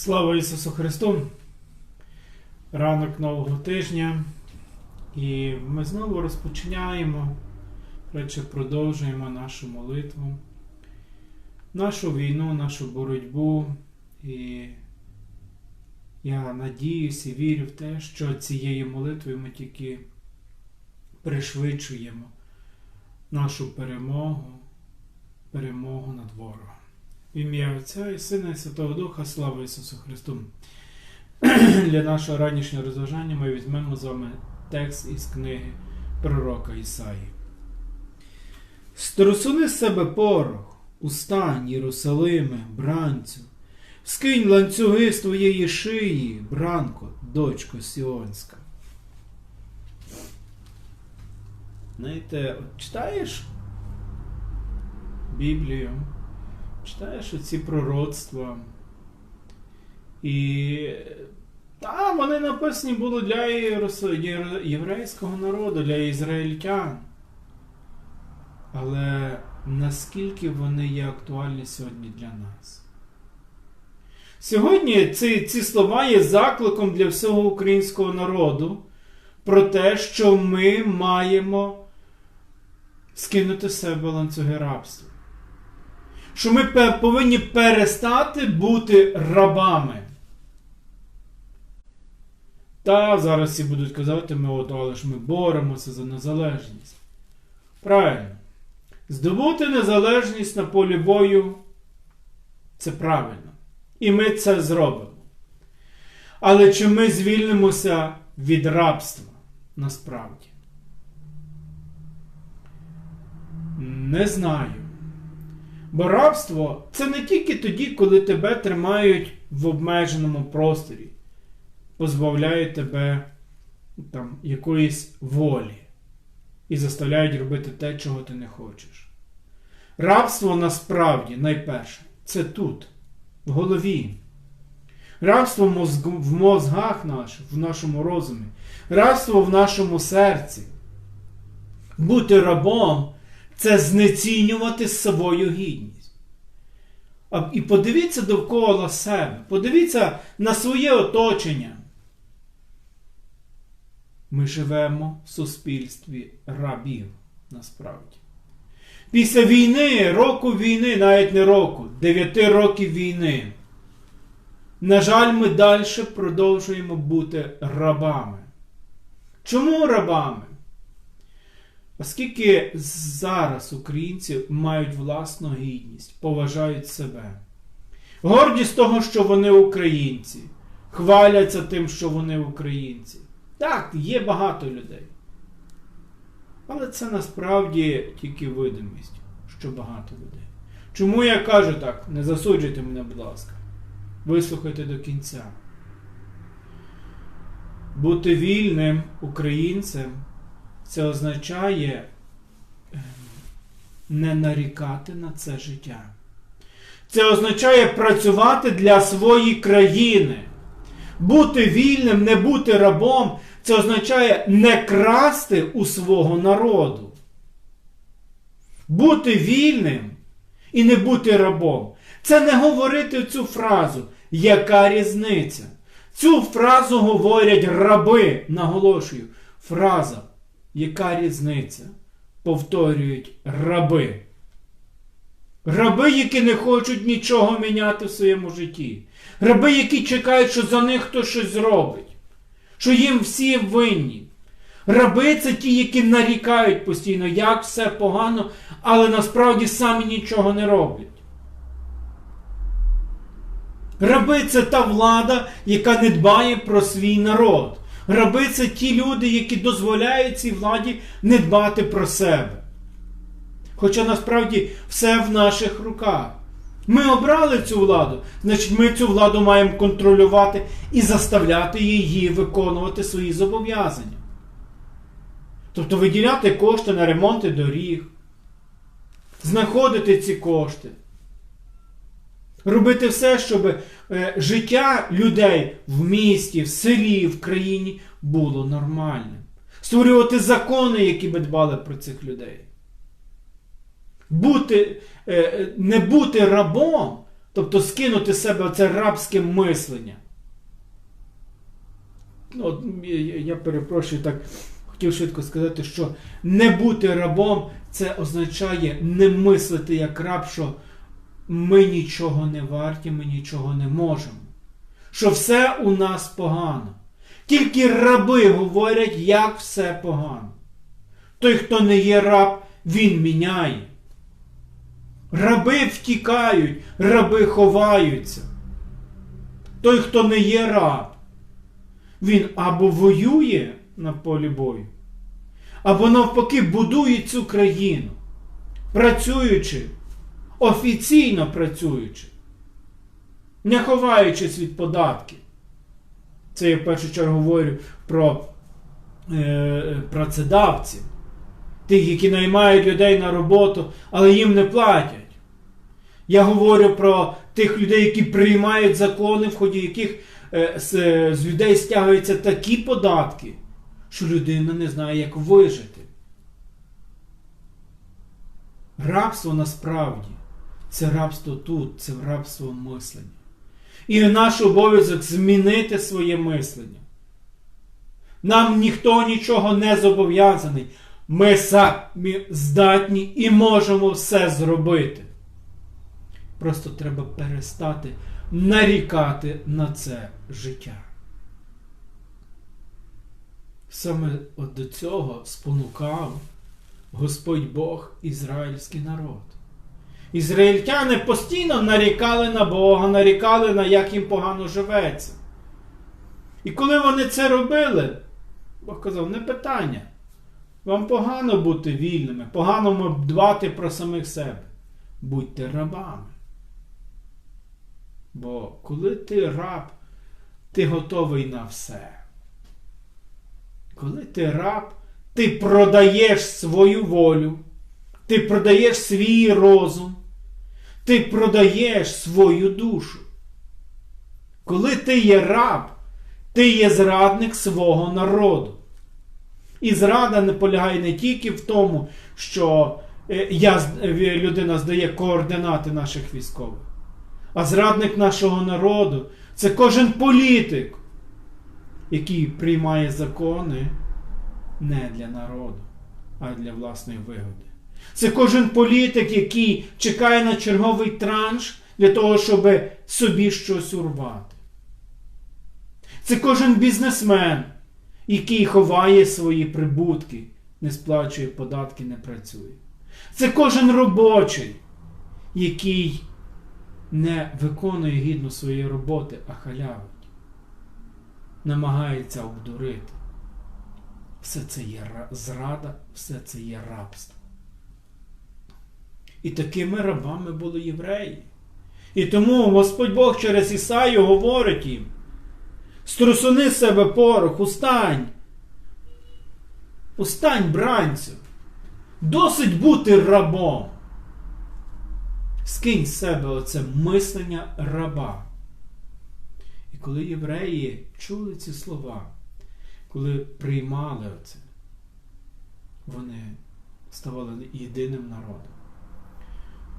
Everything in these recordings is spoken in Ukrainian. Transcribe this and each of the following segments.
Слава Ісусу Христу! Ранок нового тижня. І ми знову розпочинаємо, радше продовжуємо нашу молитву, нашу війну, нашу боротьбу. І я надіюся і вірю в те, що цією молитвою ми тільки пришвидшуємо нашу перемогу, перемогу над ворогом. В ім'я Отця і Сина і Святого Духа, слава Ісусу Христу. Для нашого ранішнього розважання ми візьмемо з вами текст із книги пророка Ісаї. Струсуни з себе порох, устань, Єрусалиме, бранцю, скинь ланцюги з твоєї шиї, бранко, дочко Сіонська. Знаєте, от читаєш Біблію, читаєш оці пророцтва. І там вони написані були для єврейського народу, для ізраїльтян. Але наскільки вони є актуальні сьогодні для нас? Сьогодні ці, ці слова є закликом для всього українського народу про те, що ми маємо скинути з себе ланцюги рабства що ми повинні перестати бути рабами. Та зараз всі будуть казати, ми от, але ж ми боремося за незалежність. Правильно. Здобути незалежність на полі бою це правильно. І ми це зробимо. Але чи ми звільнимося від рабства насправді? Не знаю. Бо рабство це не тільки тоді, коли тебе тримають в обмеженому просторі, позбавляють тебе там, якоїсь волі і заставляють робити те, чого ти не хочеш. Рабство насправді найперше це тут, в голові. Рабство в мозгах наших, в нашому розумі, рабство в нашому серці. Бути рабом це знецінювати свою гідність. І подивіться довкола себе, подивіться на своє оточення. Ми живемо в суспільстві рабів насправді. Після війни, року війни, навіть не року, дев'яти років війни. На жаль, ми далі продовжуємо бути рабами. Чому рабами? Оскільки зараз українці мають власну гідність, поважають себе. Гордість того, що вони українці, хваляться тим, що вони українці. Так, є багато людей. Але це насправді тільки видимість, що багато людей. Чому я кажу так? Не засуджуйте мене, будь ласка. Вислухайте до кінця. Бути вільним українцем це означає ем, не нарікати на це життя. Це означає працювати для своєї країни. Бути вільним, не бути рабом, це означає не красти у свого народу. Бути вільним і не бути рабом. Це не говорити цю фразу. Яка різниця? Цю фразу говорять раби, наголошую. Фраза яка різниця? Повторюють раби. Раби, які не хочуть нічого міняти в своєму житті. Раби, які чекають, що за них хтось щось зробить, що їм всі винні. Раби це ті, які нарікають постійно, як все погано, але насправді самі нічого не роблять. Раби це та влада, яка не дбає про свій народ. Раби це ті люди, які дозволяють цій владі не дбати про себе. Хоча насправді все в наших руках. Ми обрали цю владу, значить ми цю владу маємо контролювати і заставляти її виконувати свої зобов'язання. Тобто виділяти кошти на ремонти доріг, знаходити ці кошти. Робити все, щоб е, життя людей в місті, в селі, в країні було нормальним. Створювати закони, які би дбали про цих людей. Бути, е, не бути рабом, Тобто скинути з себе це рабське мислення. Ну, от, я, я перепрошую так, хотів швидко сказати, що не бути рабом це означає не мислити як раб, що ми нічого не варті, ми нічого не можемо. Що все у нас погано. Тільки раби говорять, як все погано. Той, хто не є раб, він міняє. Раби втікають, раби ховаються. Той, хто не є раб, він або воює на полі бою, або навпаки будує цю країну, працюючи, офіційно працюючи, не ховаючись від податків. Це я в першу чергу говорю про е, працедавців, тих, які наймають людей на роботу, але їм не платять. Я говорю про тих людей, які приймають закони, в ході яких е, з, з людей стягуються такі податки, що людина не знає, як вижити. Рабство насправді це рабство тут, це рабство мислення. І наш обов'язок змінити своє мислення. Нам ніхто нічого не зобов'язаний. Ми самі здатні і можемо все зробити. Просто треба перестати нарікати на це життя. Саме от до цього спонукав Господь Бог ізраїльський народ. Ізраїльтяни постійно нарікали на Бога, нарікали на як їм погано живеться. І коли вони це робили, Бог казав, не питання. Вам погано бути вільними, погано дбати про самих себе. Будьте рабами. Бо коли ти раб, ти готовий на все. Коли ти раб, ти продаєш свою волю, ти продаєш свій розум, ти продаєш свою душу. Коли ти є раб, ти є зрадник свого народу. І зрада не полягає не тільки в тому, що я, людина здає координати наших військових, а зрадник нашого народу це кожен політик, який приймає закони не для народу, а для власної вигоди. Це кожен політик, який чекає на черговий транш для того, щоб собі щось урвати. Це кожен бізнесмен, який ховає свої прибутки, не сплачує податки, не працює. Це кожен робочий, який не виконує гідно своєї роботи, а халявить. Намагається обдурити. Все це є зрада, все це є рабство. І такими рабами були євреї. І тому Господь Бог через Ісаю говорить їм: струсуни себе порох, устань. Устань, бранцю. Досить бути рабом. Скинь з себе оце мислення раба. І коли євреї чули ці слова, коли приймали оце, вони ставали єдиним народом.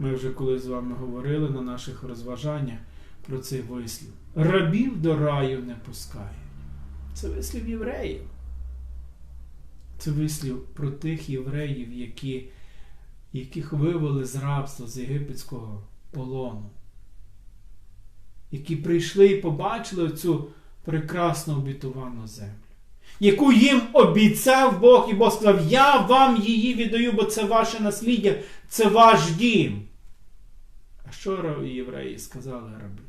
Ми вже колись з вами говорили на наших розважаннях про цей вислів. Рабів до раю не пускають. Це вислів євреїв. Це вислів про тих євреїв, які, яких вивели з рабства з єгипетського полону, які прийшли і побачили цю прекрасну обітовану землю, яку їм обіцяв Бог, і Бог сказав: Я вам її віддаю, бо це ваше насліддя, це ваш дім. Що євреї сказали раби?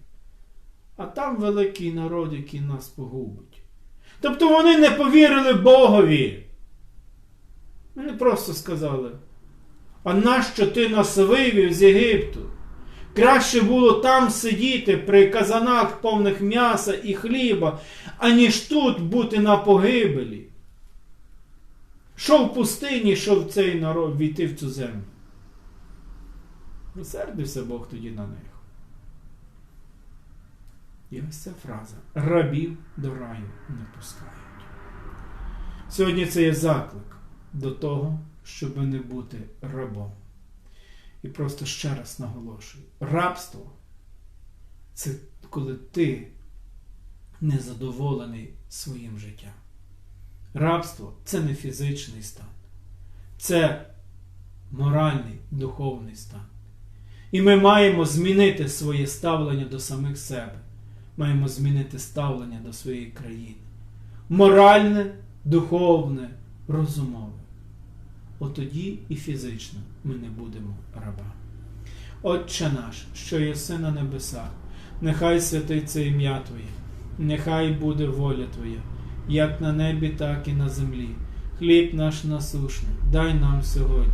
А там великий народ, який нас погубить. Тобто вони не повірили Богові. Вони просто сказали, а нащо ти нас вивів з Єгипту? Краще було там сидіти при казанах повних м'яса і хліба, аніж тут бути на погибелі. Що в пустині, що в цей народ війти в цю землю. Розсердився Бог тоді на них. І ось ця фраза рабів до раю не пускають. Сьогодні це є заклик до того, щоб не бути рабом. І просто ще раз наголошую: рабство це коли ти незадоволений своїм життям. Рабство це не фізичний стан, це моральний, духовний стан. І ми маємо змінити своє ставлення до самих себе. Маємо змінити ставлення до своєї країни. Моральне, духовне, розумове. От тоді і фізично ми не будемо рабами. Отче наш, що єси на небесах, нехай святиться ім'я Твоє, нехай буде воля Твоя, як на небі, так і на землі. Хліб наш насушний, дай нам сьогодні,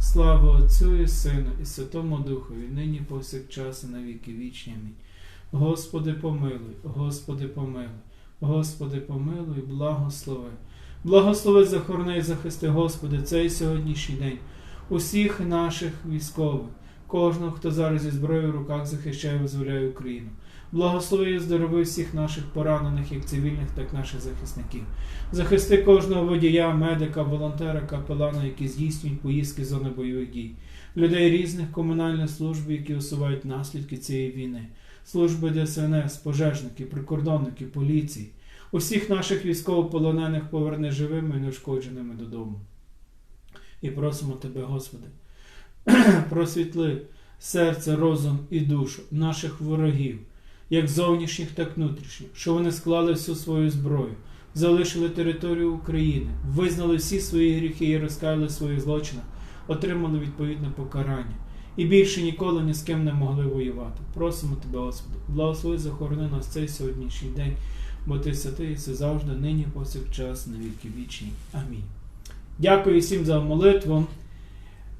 Слава Отцю і Сину, і Святому Духові, нині повсякчас і на віки вічні. Амінь. Господи, помилуй, Господи, помилуй, Господи, помилуй, благослови. Благослови, захорони і захисти, Господи, цей сьогоднішній день, усіх наших військових, кожного, хто зараз зі зброєю в руках захищає і визволяє Україну. Благослови і здорови всіх наших поранених, як цивільних, так і наших захисників. Захисти кожного водія, медика, волонтера, капелана, які здійснюють поїздки з зони бойових дій, людей різних комунальних служб, які усувають наслідки цієї війни, служби ДСНС, пожежників, прикордонників, поліції. Усіх наших військовополонених поверни живими і неушкодженими додому. І просимо Тебе, Господи, просвітли серце, розум і душу наших ворогів, як зовнішніх, так внутрішніх, що вони склали всю свою зброю, залишили територію України, визнали всі свої гріхи і розкаяли в своїх злочинах, отримали відповідне покарання. І більше ніколи ні з ким не могли воювати. Просимо Тебе, Господи, благослови захорони нас цей сьогоднішній день, бо Ти святий, і все завжди, нині, повсякчас, на віки вічні. Амінь. Дякую всім за молитву.